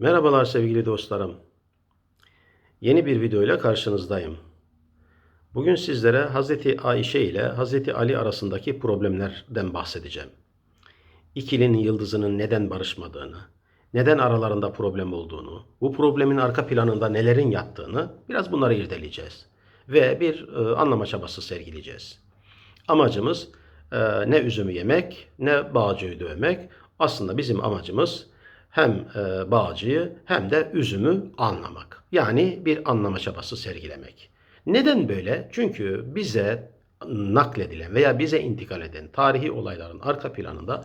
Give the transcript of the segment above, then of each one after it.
Merhabalar sevgili dostlarım. Yeni bir video ile karşınızdayım. Bugün sizlere Hazreti Ayşe ile Hazreti Ali arasındaki problemlerden bahsedeceğim. İkilinin yıldızının neden barışmadığını, neden aralarında problem olduğunu, bu problemin arka planında nelerin yattığını biraz bunları irdeleyeceğiz. Ve bir e, anlama çabası sergileyeceğiz. Amacımız e, ne üzümü yemek ne bağcıyı dövmek. Aslında bizim amacımız hem e, bağcıyı hem de üzümü anlamak. Yani bir anlama çabası sergilemek. Neden böyle? Çünkü bize nakledilen veya bize intikal eden tarihi olayların arka planında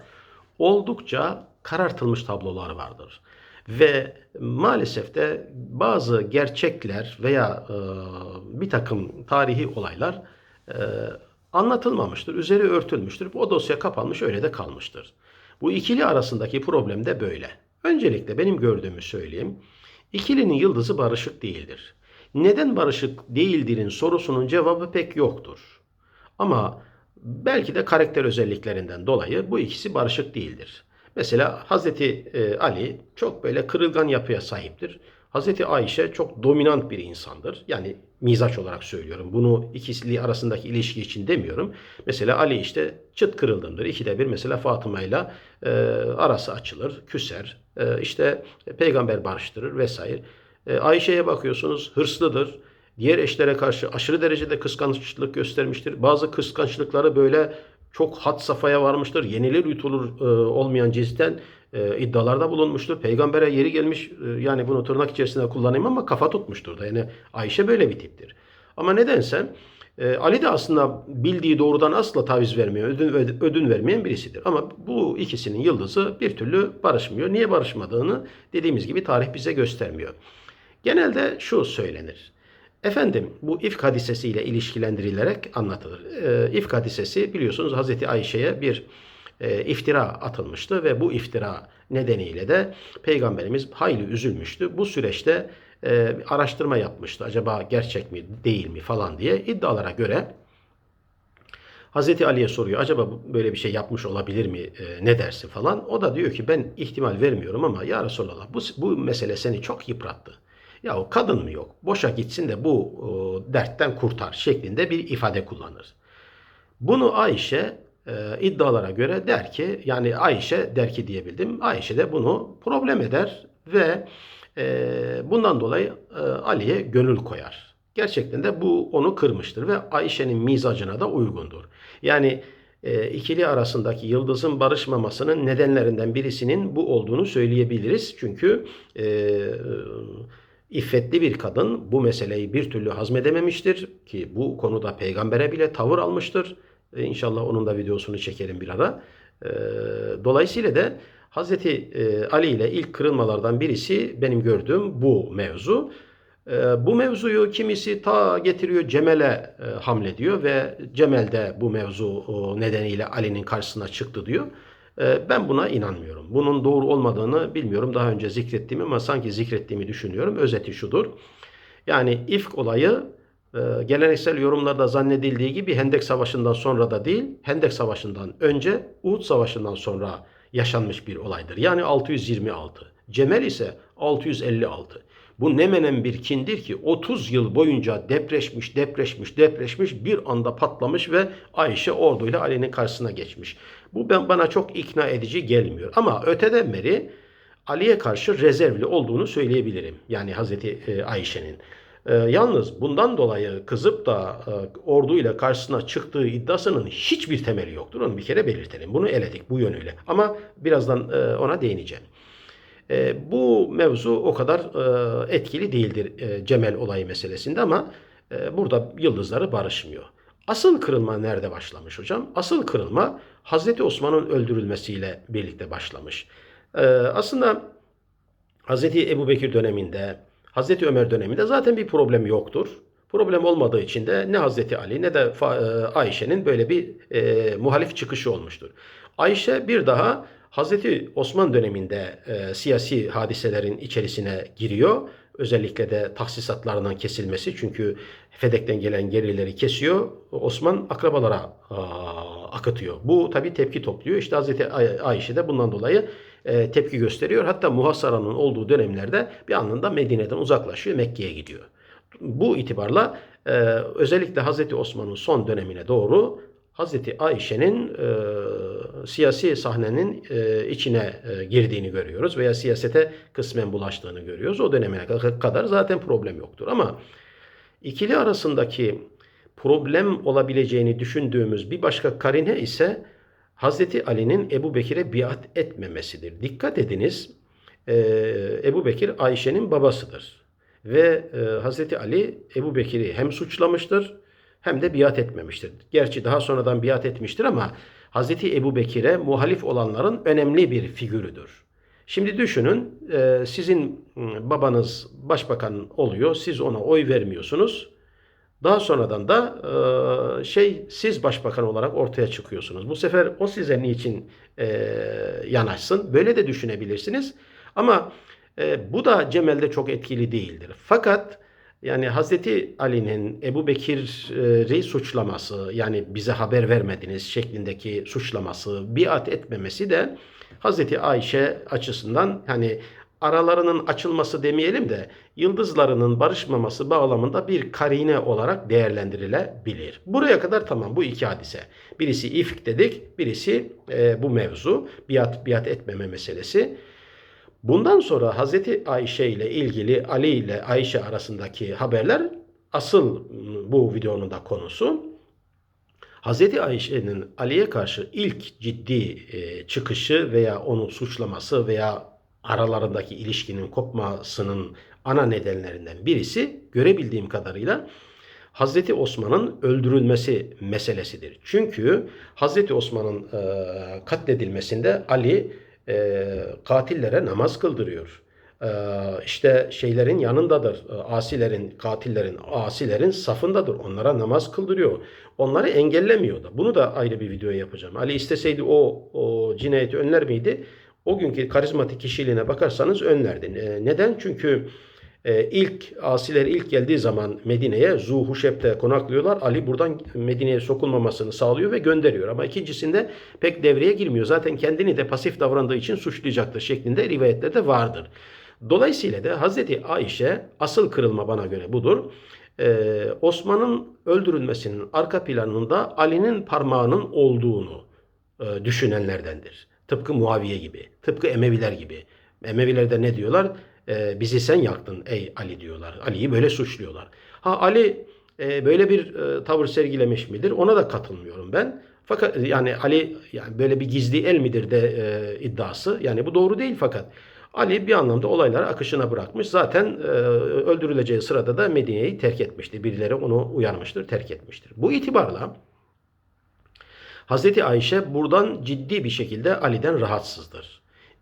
oldukça karartılmış tablolar vardır. Ve maalesef de bazı gerçekler veya e, bir takım tarihi olaylar e, anlatılmamıştır, üzeri örtülmüştür. O dosya kapanmış öyle de kalmıştır. Bu ikili arasındaki problem de böyle. Öncelikle benim gördüğümü söyleyeyim. İkilinin yıldızı barışık değildir. Neden barışık değildirin sorusunun cevabı pek yoktur. Ama belki de karakter özelliklerinden dolayı bu ikisi barışık değildir. Mesela Hazreti e, Ali çok böyle kırılgan yapıya sahiptir. Hazreti Ayşe çok dominant bir insandır. Yani mizaç olarak söylüyorum. Bunu ikisi arasındaki ilişki için demiyorum. Mesela Ali işte çıt kırıldımdır. İkide bir mesela Fatıma ile e, arası açılır, küser. E, işte peygamber barıştırır vesaire. E, Ayşe'ye bakıyorsunuz hırslıdır. Diğer eşlere karşı aşırı derecede kıskançlık göstermiştir. Bazı kıskançlıkları böyle çok hat safhaya varmıştır. Yenilir yutulur e, olmayan cinsten e, iddialarda bulunmuştur. Peygambere yeri gelmiş e, yani bunu tırnak içerisinde kullanayım ama kafa tutmuştur da. Yani Ayşe böyle bir tiptir. Ama nedense e, Ali de aslında bildiği doğrudan asla taviz vermiyor, ödün, ödün vermeyen birisidir. Ama bu ikisinin yıldızı bir türlü barışmıyor. Niye barışmadığını dediğimiz gibi tarih bize göstermiyor. Genelde şu söylenir. Efendim bu ifk hadisesiyle ilişkilendirilerek anlatılır. E, ifk hadisesi biliyorsunuz Hazreti Ayşe'ye bir e, iftira atılmıştı ve bu iftira nedeniyle de Peygamberimiz hayli üzülmüştü. Bu süreçte e, araştırma yapmıştı. Acaba gerçek mi değil mi falan diye iddialara göre Hazreti Ali'ye soruyor acaba böyle bir şey yapmış olabilir mi e, ne dersin falan. O da diyor ki ben ihtimal vermiyorum ama ya Resulallah bu, bu mesele seni çok yıprattı. Ya o kadın mı yok? Boşa gitsin de bu o, dertten kurtar şeklinde bir ifade kullanır. Bunu Ayşe e, iddialara göre der ki yani Ayşe der ki diyebildim. Ayşe de bunu problem eder ve e, bundan dolayı e, Ali'ye gönül koyar. Gerçekten de bu onu kırmıştır ve Ayşe'nin mizacına da uygundur. Yani e, ikili arasındaki yıldızın barışmamasının nedenlerinden birisinin bu olduğunu söyleyebiliriz. Çünkü e, İffetli bir kadın bu meseleyi bir türlü hazmedememiştir ki bu konuda peygambere bile tavır almıştır. E, inşallah onun da videosunu çekerim bir ara. E, dolayısıyla da Hazreti e, Ali ile ilk kırılmalardan birisi benim gördüğüm bu mevzu. E, bu mevzuyu kimisi ta getiriyor Cemel'e e, hamlediyor ve Cemel de bu mevzu nedeniyle Ali'nin karşısına çıktı diyor. Ee, ben buna inanmıyorum. Bunun doğru olmadığını bilmiyorum. Daha önce zikrettiğimi ama sanki zikrettiğimi düşünüyorum. Özeti şudur. Yani ifk olayı geleneksel yorumlarda zannedildiği gibi Hendek Savaşı'ndan sonra da değil, Hendek Savaşı'ndan önce Uhud Savaşı'ndan sonra yaşanmış bir olaydır. Yani 626. Cemel ise 656. Bu ne menen bir kindir ki 30 yıl boyunca depreşmiş, depreşmiş, depreşmiş bir anda patlamış ve Ayşe orduyla Ali'nin karşısına geçmiş. Bu ben bana çok ikna edici gelmiyor. Ama öteden beri Ali'ye karşı rezervli olduğunu söyleyebilirim. Yani Hazreti e, Ayşe'nin. E, yalnız bundan dolayı kızıp da e, orduyla karşısına çıktığı iddiasının hiçbir temeli yoktur. Onu bir kere belirtelim. Bunu eledik bu yönüyle. Ama birazdan e, ona değineceğim. E, bu mevzu o kadar e, etkili değildir e, Cemel olayı meselesinde ama e, burada yıldızları barışmıyor. Asıl kırılma nerede başlamış hocam? Asıl kırılma Hazreti Osman'ın öldürülmesiyle birlikte başlamış. E, aslında Hazreti Ebu Bekir döneminde, Hazreti Ömer döneminde zaten bir problem yoktur. Problem olmadığı için de ne Hazreti Ali ne de e, Ayşe'nin böyle bir e, muhalif çıkışı olmuştur. Ayşe bir daha Hazreti Osman döneminde e, siyasi hadiselerin içerisine giriyor. Özellikle de tahsisatlarından kesilmesi çünkü Fedek'ten gelen gelirleri kesiyor. Osman akrabalara aa, akıtıyor. Bu tabi tepki topluyor. İşte Hazreti Ay- Ayşe de bundan dolayı e, tepki gösteriyor. Hatta muhasaranın olduğu dönemlerde bir anlamda Medine'den uzaklaşıyor, Mekke'ye gidiyor. Bu itibarla e, özellikle Hazreti Osman'ın son dönemine doğru Hazreti Ayşe'nin e, siyasi sahnenin e, içine e, girdiğini görüyoruz veya siyasete kısmen bulaştığını görüyoruz. O dönemine kadar zaten problem yoktur ama ikili arasındaki problem olabileceğini düşündüğümüz bir başka karine ise Hazreti Ali'nin Ebu Bekir'e biat etmemesidir. Dikkat ediniz e, Ebu Bekir Ayşe'nin babasıdır. Ve e, Hazreti Ali Ebu Bekir'i hem suçlamıştır hem de biat etmemiştir. Gerçi daha sonradan biat etmiştir ama Hazreti Ebu Bekir'e muhalif olanların önemli bir figürüdür. Şimdi düşünün e, sizin m, babanız başbakan oluyor, siz ona oy vermiyorsunuz. Daha sonradan da e, şey siz başbakan olarak ortaya çıkıyorsunuz. Bu sefer o size niçin e, yanaşsın? Böyle de düşünebilirsiniz. Ama e, bu da Cemal'de çok etkili değildir. Fakat yani Hazreti Ali'nin Ebu Bekir'i suçlaması yani bize haber vermediniz şeklindeki suçlaması, biat etmemesi de Hazreti Ayşe açısından hani aralarının açılması demeyelim de yıldızlarının barışmaması bağlamında bir karine olarak değerlendirilebilir. Buraya kadar tamam bu iki hadise. Birisi ifk dedik, birisi e, bu mevzu biat biat etmeme meselesi. Bundan sonra Hazreti Ayşe ile ilgili Ali ile Ayşe arasındaki haberler asıl bu videonun da konusu. Hazreti Ayşe'nin Ali'ye karşı ilk ciddi e, çıkışı veya onu suçlaması veya aralarındaki ilişkinin kopmasının ana nedenlerinden birisi görebildiğim kadarıyla Hazreti Osman'ın öldürülmesi meselesidir. Çünkü Hazreti Osman'ın e, katledilmesinde Ali e, katillere namaz kıldırıyor. E, işte şeylerin yanındadır. E, asilerin, katillerin, asilerin safındadır. Onlara namaz kıldırıyor. Onları engellemiyor da. Bunu da ayrı bir videoya yapacağım. Ali isteseydi o, o cinayeti önler miydi? O günkü karizmatik kişiliğine bakarsanız önlerdi. E, neden? Çünkü e, ilk asiler ilk geldiği zaman Medine'ye Zuhuşep'te konaklıyorlar. Ali buradan Medine'ye sokulmamasını sağlıyor ve gönderiyor. Ama ikincisinde pek devreye girmiyor. Zaten kendini de pasif davrandığı için suçlayacaktır şeklinde rivayetlerde vardır. Dolayısıyla da Hazreti Ayşe asıl kırılma bana göre budur. Ee, Osman'ın öldürülmesinin arka planında Ali'nin parmağının olduğunu e, düşünenlerdendir. Tıpkı Muaviye gibi, tıpkı Emeviler gibi. Emevilerde ne diyorlar? e, bizi sen yaktın ey Ali diyorlar. Ali'yi böyle suçluyorlar. Ha Ali e, böyle bir e, tavır sergilemiş midir? Ona da katılmıyorum ben. Fakat yani Ali yani böyle bir gizli el midir de e, iddiası. Yani bu doğru değil fakat Ali bir anlamda olayları akışına bırakmış. Zaten e, öldürüleceği sırada da Medine'yi terk etmişti. Birileri onu uyarmıştır, terk etmiştir. Bu itibarla Hazreti Ayşe buradan ciddi bir şekilde Ali'den rahatsızdır.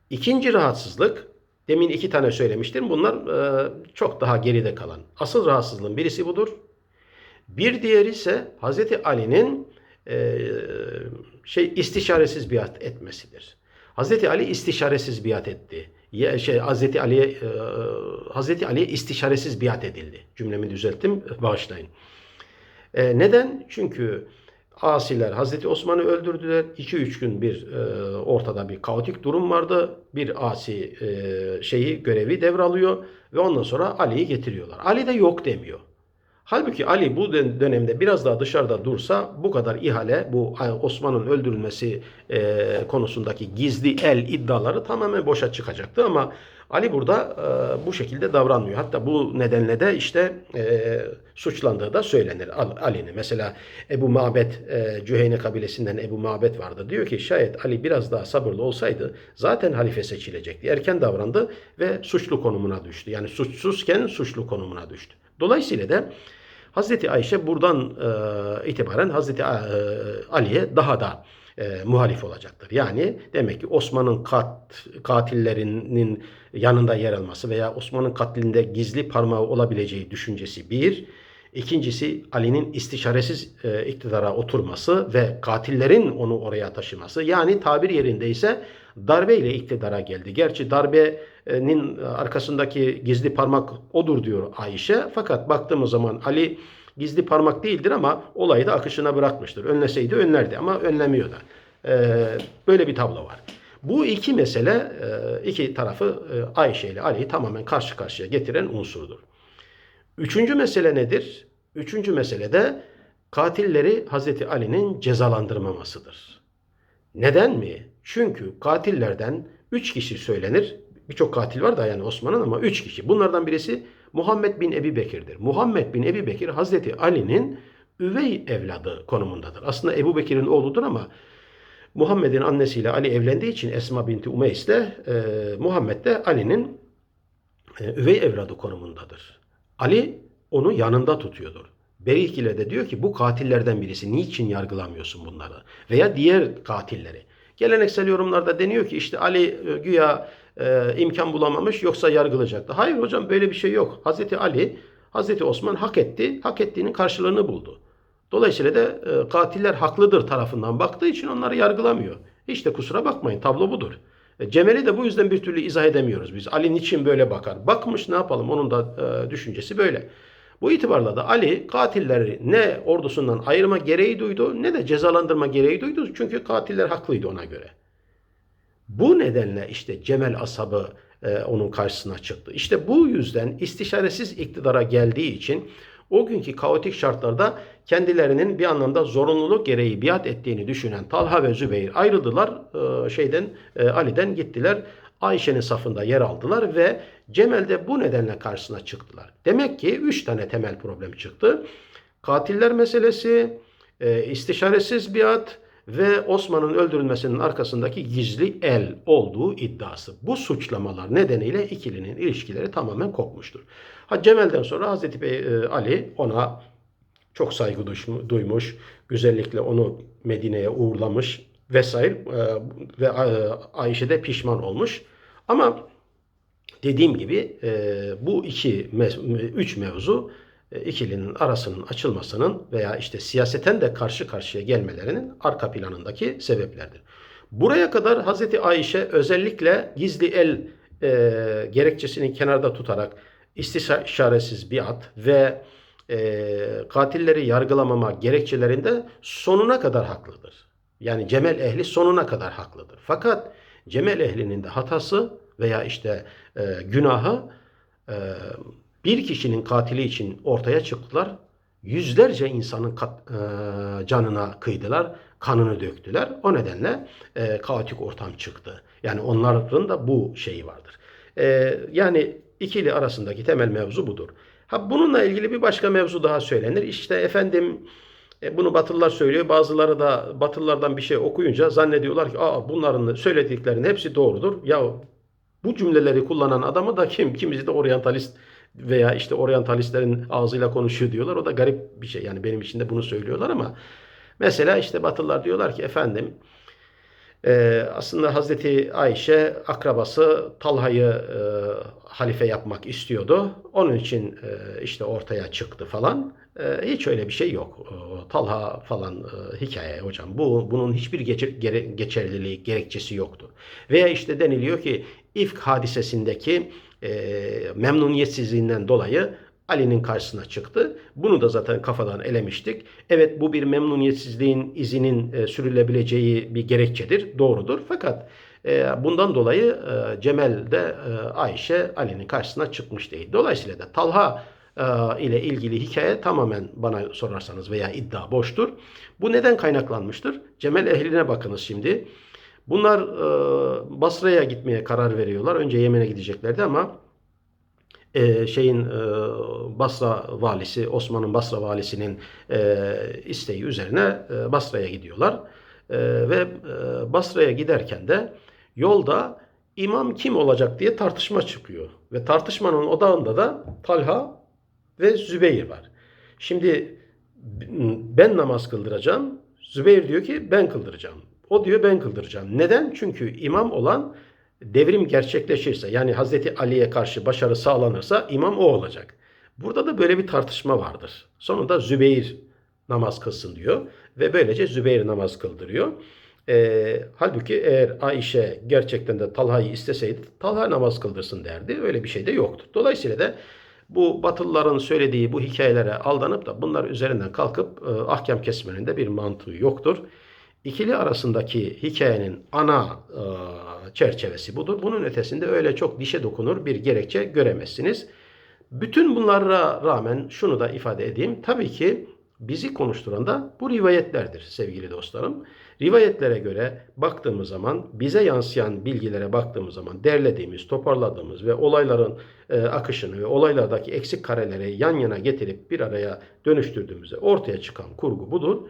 İkinci rahatsızlık Demin iki tane söylemiştim. Bunlar e, çok daha geride kalan. Asıl rahatsızlığın birisi budur. Bir diğeri ise Hazreti Ali'nin e, şey istişaresiz biat etmesidir. Hazreti Ali istişaresiz biat etti. Ya, şey Hazreti Ali'ye e, Hazreti Ali'ye istişaresiz biat edildi. Cümlemi düzelttim. Bağışlayın. E, neden? Çünkü Asiler Hazreti Osman'ı öldürdüler. 2-3 gün bir e, ortada bir kaotik durum vardı. Bir asi e, şeyi görevi devralıyor ve ondan sonra Ali'yi getiriyorlar. Ali de yok demiyor. Halbuki Ali bu dönemde biraz daha dışarıda dursa bu kadar ihale, bu Osman'ın öldürülmesi e, konusundaki gizli el iddiaları tamamen boşa çıkacaktı ama Ali burada e, bu şekilde davranmıyor. Hatta bu nedenle de işte e, suçlandığı da söylenir Ali'nin. Mesela Ebu Mabet, e, Cüheyne kabilesinden Ebu Mabet vardı. Diyor ki şayet Ali biraz daha sabırlı olsaydı zaten halife seçilecekti. Erken davrandı ve suçlu konumuna düştü. Yani suçsuzken suçlu konumuna düştü. Dolayısıyla da Hazreti Ayşe buradan e, itibaren Hazreti e, Ali'ye daha da e, muhalif olacaktır. Yani demek ki Osman'ın kat, katillerinin yanında yer alması veya Osman'ın katlinde gizli parmağı olabileceği düşüncesi bir. İkincisi Ali'nin istişaresiz iktidara oturması ve katillerin onu oraya taşıması. Yani tabir yerindeyse darbeyle iktidara geldi. Gerçi darbenin arkasındaki gizli parmak odur diyor Ayşe. Fakat baktığımız zaman Ali gizli parmak değildir ama olayı da akışına bırakmıştır. Önleseydi önlerdi ama önlemiyor da. Ee, böyle bir tablo var. Bu iki mesele e, iki tarafı e, Ayşe ile Ali'yi tamamen karşı karşıya getiren unsurdur. Üçüncü mesele nedir? Üçüncü mesele de katilleri Hazreti Ali'nin cezalandırmamasıdır. Neden mi? Çünkü katillerden üç kişi söylenir. Birçok katil var da yani Osman'ın ama üç kişi. Bunlardan birisi Muhammed bin Ebi Bekir'dir. Muhammed bin Ebi Bekir Hazreti Ali'nin üvey evladı konumundadır. Aslında Ebu Bekir'in oğludur ama Muhammed'in annesiyle Ali evlendiği için Esma binti Umeys ile e, Muhammed de Ali'nin e, üvey evladı konumundadır. Ali onu yanında tutuyordur. Berikile de diyor ki bu katillerden birisi niçin yargılamıyorsun bunları? Veya diğer katilleri. Geleneksel yorumlarda deniyor ki işte Ali e, güya e, imkan bulamamış yoksa yargılayacaktı. Hayır hocam böyle bir şey yok. Hazreti Ali, Hazreti Osman hak etti, hak ettiğinin karşılığını buldu. Dolayısıyla da e, katiller haklıdır tarafından baktığı için onları yargılamıyor. Hiç de kusura bakmayın tablo budur. E, Cemal'i de bu yüzden bir türlü izah edemiyoruz biz. Ali niçin böyle bakar? Bakmış ne yapalım onun da e, düşüncesi böyle. Bu itibarla da Ali katilleri ne ordusundan ayırma gereği duydu ne de cezalandırma gereği duydu. Çünkü katiller haklıydı ona göre. Bu nedenle işte Cemal ashabı e, onun karşısına çıktı. İşte bu yüzden istişaresiz iktidara geldiği için o günkü kaotik şartlarda kendilerinin bir anlamda zorunluluk gereği biat ettiğini düşünen Talha ve Zübeyir ayrıldılar. E, şeyden e, Ali'den gittiler. Ayşe'nin safında yer aldılar ve Cemal de bu nedenle karşısına çıktılar. Demek ki üç tane temel problem çıktı. Katiller meselesi, e, istişaresiz biat ve Osman'ın öldürülmesinin arkasındaki gizli el olduğu iddiası. Bu suçlamalar nedeniyle ikilinin ilişkileri tamamen kopmuştur. Ha Cemal'den sonra Hazreti e, Ali ona çok saygı duymuş, güzellikle onu Medine'ye uğurlamış vesaire e, ve e, Ayşe de pişman olmuş. Ama dediğim gibi e, bu iki, üç mevzu ikilinin arasının açılmasının veya işte siyaseten de karşı karşıya gelmelerinin arka planındaki sebeplerdir. Buraya kadar Hazreti Ayşe özellikle gizli el e, gerekçesini kenarda tutarak istişaresiz biat ve e, katilleri yargılamama gerekçelerinde sonuna kadar haklıdır. Yani Cemel ehli sonuna kadar haklıdır. Fakat Cemel ehlinin de hatası veya işte e, günahı e, bir kişinin katili için ortaya çıktılar. Yüzlerce insanın kat, e, canına kıydılar, kanını döktüler. O nedenle e, kaotik ortam çıktı. Yani onların da bu şeyi vardır. E, yani ikili arasındaki temel mevzu budur. Ha bununla ilgili bir başka mevzu daha söylenir. İşte efendim e, bunu Batılılar söylüyor. Bazıları da Batılılardan bir şey okuyunca zannediyorlar ki Aa, bunların söylediklerinin hepsi doğrudur. Ya bu cümleleri kullanan adamı da kim? Kimisi de oryantalist veya işte oryantalistlerin ağzıyla konuşuyor diyorlar. O da garip bir şey. Yani benim için de bunu söylüyorlar ama mesela işte Batılılar diyorlar ki efendim e, aslında Hazreti Ayşe akrabası Talha'yı e, halife yapmak istiyordu. Onun için e, işte ortaya çıktı falan. E, hiç öyle bir şey yok. E, Talha falan e, hikaye hocam. Bu bunun hiçbir geçer, gere, geçerliliği, gerekçesi yoktu. Veya işte deniliyor ki İfk hadisesindeki e, memnuniyetsizliğinden dolayı Ali'nin karşısına çıktı. Bunu da zaten kafadan elemiştik. Evet bu bir memnuniyetsizliğin izinin e, sürülebileceği bir gerekçedir. Doğrudur. Fakat e, bundan dolayı e, Cemal de e, Ayşe Ali'nin karşısına çıkmış değil. Dolayısıyla da Talha e, ile ilgili hikaye tamamen bana sorarsanız veya iddia boştur. Bu neden kaynaklanmıştır? Cemal ehline bakınız şimdi. Bunlar e, Basra'ya gitmeye karar veriyorlar. Önce Yemen'e gideceklerdi ama e, şeyin e, Basra valisi, Osman'ın Basra valisinin e, isteği üzerine e, Basra'ya gidiyorlar. E, ve e, Basra'ya giderken de yolda imam kim olacak diye tartışma çıkıyor. Ve tartışmanın odağında da Talha ve Zübeyir var. Şimdi ben namaz kıldıracağım. Zübeyir diyor ki ben kıldıracağım. O diyor ben kıldıracağım. Neden? Çünkü imam olan devrim gerçekleşirse yani Hazreti Ali'ye karşı başarı sağlanırsa imam o olacak. Burada da böyle bir tartışma vardır. Sonunda Zübeyir namaz kılsın diyor ve böylece Zübeyir namaz kıldırıyor. E, halbuki eğer Ayşe gerçekten de Talha'yı isteseydi Talha namaz kıldırsın derdi. Öyle bir şey de yoktur. Dolayısıyla da bu Batılıların söylediği bu hikayelere aldanıp da bunlar üzerinden kalkıp e, ahkam kesmenin de bir mantığı yoktur. İkili arasındaki hikayenin ana e, çerçevesi budur. Bunun ötesinde öyle çok dişe dokunur bir gerekçe göremezsiniz. Bütün bunlara rağmen şunu da ifade edeyim. Tabii ki bizi konuşturan da bu rivayetlerdir sevgili dostlarım. Rivayetlere göre baktığımız zaman, bize yansıyan bilgilere baktığımız zaman derlediğimiz, toparladığımız ve olayların e, akışını ve olaylardaki eksik kareleri yan yana getirip bir araya dönüştürdüğümüzde ortaya çıkan kurgu budur.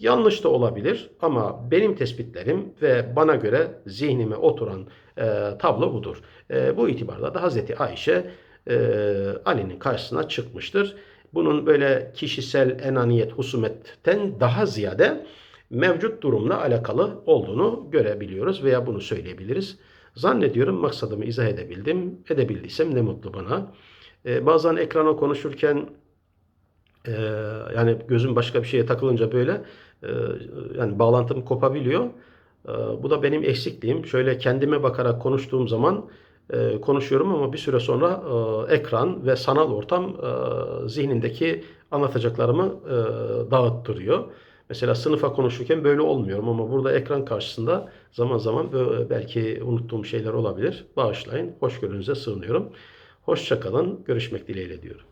Yanlış da olabilir ama benim tespitlerim ve bana göre zihnime oturan e, tablo budur. E, bu itibarla da Hazreti Ayşe e, Ali'nin karşısına çıkmıştır. Bunun böyle kişisel enaniyet, husumetten daha ziyade mevcut durumla alakalı olduğunu görebiliyoruz veya bunu söyleyebiliriz. Zannediyorum maksadımı izah edebildim. Edebildiysem ne mutlu bana. E, bazen ekrana konuşurken e, yani gözüm başka bir şeye takılınca böyle yani bağlantım kopabiliyor. E, bu da benim eksikliğim. Şöyle kendime bakarak konuştuğum zaman e, konuşuyorum ama bir süre sonra e, ekran ve sanal ortam e, zihnindeki anlatacaklarımı dağıttırıyor. Mesela sınıfa konuşurken böyle olmuyorum ama burada ekran karşısında zaman zaman belki unuttuğum şeyler olabilir. Bağışlayın. Hoşgörünüze sığınıyorum. Hoşçakalın. Görüşmek dileğiyle diyorum.